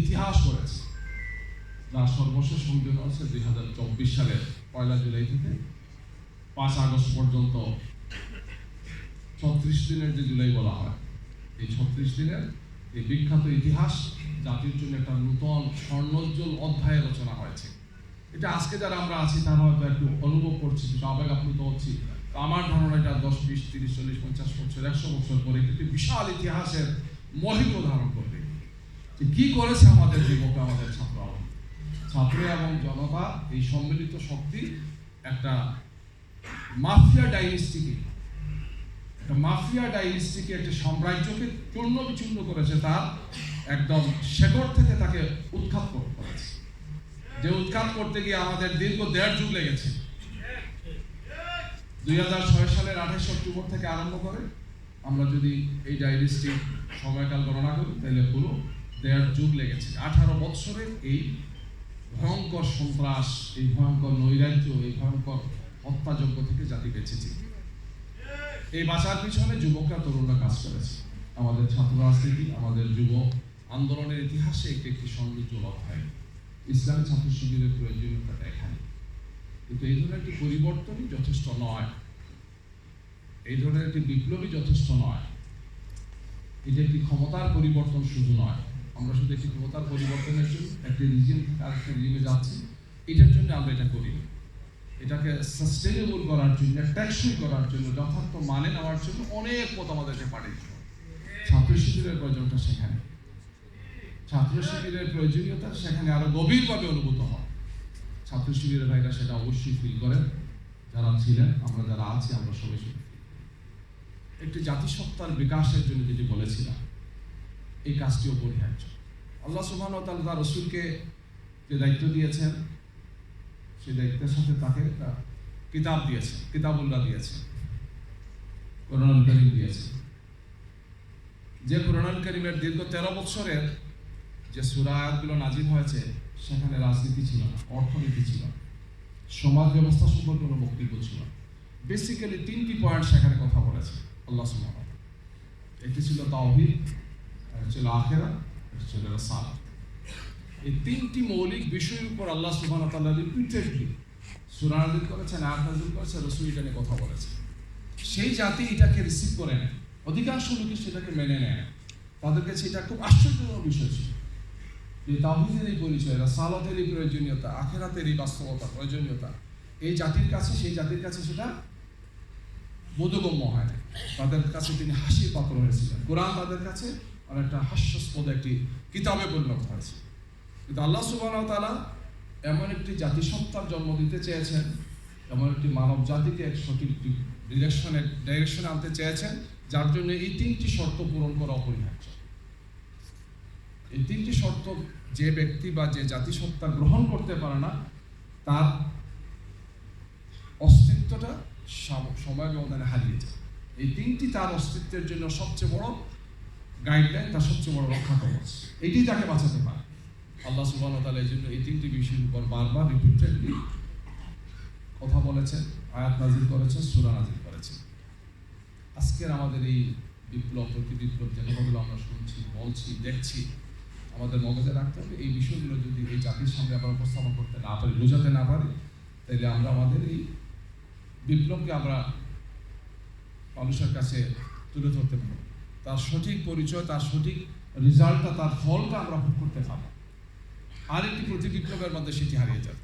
ইতিহাস করেছে যার সর্বশেষ সংযোজন হচ্ছে দুই হাজার চব্বিশ সালের পয়লা জুলাই থেকে পাঁচ আগস্ট পর্যন্ত। ছত্রিশ দিনের যে জুলাই বলা হয়, এই ছত্রিশ দিনের এই বিখ্যাত ইতিহাস জাতির জন্য একটা নূতন স্বর্ণোজ্জ্বল অধ্যায় রচনা হয়েছে। এটা আজকে যারা আমরা আছি, তারা হয়তো একটু অনুভব করছি, একটু আবেগ আপ্লুত হচ্ছি আমার ধারণা এটা দশ, বিশ, তিরিশ, চল্লিশ, পঞ্চাশ বছর, একশো বছর পরে একটি বিশাল ইতিহাসের মহিম ধারণ করবে। যে কি করেছে আমাদের যুবক, আমাদের ছাত্ররা ছাত্র এবং জনতা, এই সম্মিলিত শক্তি একটা মাফিয়া ডাইনেস্টিকে, একটা মাফিয়া ডাইনেস্টিকে, একটা সাম্রাজ্যকে চূর্ণ বিচূর্ণ করেছে তার একদম শেকড় থেকে তাকে উৎখাত করতে করেছে। যে উৎখাত করতে গিয়ে আমাদের দীর্ঘ দেড় যুগ লেগেছে। দুই হাজার ছয় সালের আঠাশ অক্টোবর থেকে আরম্ভ করে, আমরা যদি এই ডাইনেস্টিক সময়কাল গণনা করি, তাহলে পুরো দেড় যুগ লেগেছে। আঠারো বৎসরের এই ভয়ঙ্কর সন্ত্রাস, এই ভয়ঙ্কর নৈরাজ্য, এই ভয়ঙ্কর হত্যাযজ্ঞ থেকে জাতি বেঁচেছে। এই বাঁচার পিছনে যুবকরা, তরুণরা কাজ করেছে। আমাদের ছাত্র রাজনীতি, আমাদের যুব আন্দোলনের ইতিহাসে একটি একটি সৌন্দর্য অধ্যায়। ইসলামী ছাত্র শিবিরের প্রয়োজনীয়তাটা এখানে কিন্তু এই ধরনের একটি পরিবর্তনই যথেষ্ট নয়। এই ধরনের একটি বিপ্লবী যথেষ্ট নয়। এটি একটি ক্ষমতার পরিবর্তন শুধু নয়। আমরা শুধু একটি ক্ষমতার পরিবর্তনের জন্য, একটি রিজিম আরেকটা রিজিমে যাচ্ছি। এটার জন্য আমরা এটা করি। এটাকে সাস্টেনেবল করার জন্য টেকসই করার জন্য, যথার্থ মানে নেওয়ার জন্য অনেক পথ আমাদেরকে পাঠিয়েছে। ছাত্র শিবিরের প্রয়োজনটা সেখানে। ছাত্র শিবিরের প্রয়োজনীয়তা সেখানে আরও গভীরভাবে অনুভূত হয়। ছাত্র শিবিরের ভাইরা সেটা অবশ্যই ফিল করেন। যারা ছিলেন, আমরা যারা আছি, আমরা সবাই একটি জাতিসত্তার বিকাশের জন্য যেটি বলেছিলাম এই কাজটি অপরিহার্য। আল্লাহ সুবহান তাআলা তার রসুলকে যে দায়িত্ব দিয়েছেন সেই দায়িত্বের সাথে তাকে কিতাব দিয়েছে কিতাবুল্লাহ দিয়েছে কোরআন করিম দিয়েছে যে কোরআন করিমের দীর্ঘ তেরো বছরের যে সুরায়াতগুলো নাজিল হয়েছে সেখানে রাজনীতি ছিল না অর্থনীতি ছিল না, সমাজ ব্যবস্থা সম্পর্কে কোনো বক্তব্য ছিল না। বেসিক্যালি তিনটি পয়েন্ট সেখানে কথা বলেছে আল্লাহ সুবহান একটি ছিল তাওহীদ ছিল আখেরা একটা ছিল এই তিনটি মৌলিক বিষয়ের উপর আল্লাহ সুবহান তাআলা রিপিটেডলি সূরা নাযিল করেছেন নাযিল করেছেন, রাসূল এটা নিয়ে কথা বলেছে সেই জাতি এটাকে রিসিভ করে নেয়, অধিকাংশ লোকই সেটাকে মেনে নেয়। তাদের কাছে এটা খুব আশ্চর্যজনক বিষয় ছিল। যে তাহিদের এই পরিচয় সালাতের এই প্রয়োজনীয়তা, আখেরাতের এই বাস্তবতা, প্রয়োজনীয়তা, এই জাতির কাছে, সেই জাতির কাছে সেটা বোধগম্য হয় তাদের কাছে তিনি হাসির পাত্র হয়েছিলেন। কোরআন তাদের কাছে অনেকটা হাস্যাস্পদ একটি কিতাবে পরিণত হয়েছে। কিন্তু আল্লাহ সুবাহ তালা এমন একটি জাতিসত্তার জন্ম দিতে চেয়েছেন, এমন একটি মানব জাতিকে এক সঠিক ডিরেকশনে ডাইরেকশনে আনতে চেয়েছেন, যার জন্য এই তিনটি শর্ত পূরণ করা অপরিহার্য। এই তিনটি শর্ত যে ব্যক্তি বা যে জাতিসত্তা গ্রহণ করতে পারে না, তার অস্তিত্বটা সময় ব্যবধানে হারিয়ে যায়। এই তিনটি তার অস্তিত্বের জন্য সবচেয়ে বড় গাইডলাইন তার সবচেয়ে বড় রক্ষা কবচ এটি তাকে বাঁচাতে পারে। আল্লাহ সুবাহ তালা এই জন্য এই তিনটি বিষয়ের উপর বারবার রিপিটেডলি কথা বলেছেন, আয়াত নাজির করেছেন, সুরা নাজিল করেছেন। আজকের আমাদের এই বিপ্লব প্রতি বিপ্লব যে কথাগুলো আমরা শুনছি, বলছি, দেখছি, আমাদের মগজে রাখতে হবে। এই বিষয়গুলো যদি এই জাতির সামনে আমরা উপস্থাপন করতে না পারি, বোঝাতে না পারি, তাহলে আমরা আমাদের এই বিপ্লবকে আমরা মানুষের কাছে তুলে ধরতে পারব তার সঠিক পরিচয়, তার সঠিক রেজাল্টটা, তার ফলটা আমরা ভোগ করতে পারব। আরেকটি প্রতি বিপ্লবের মধ্যে সেটি হারিয়ে যাবে।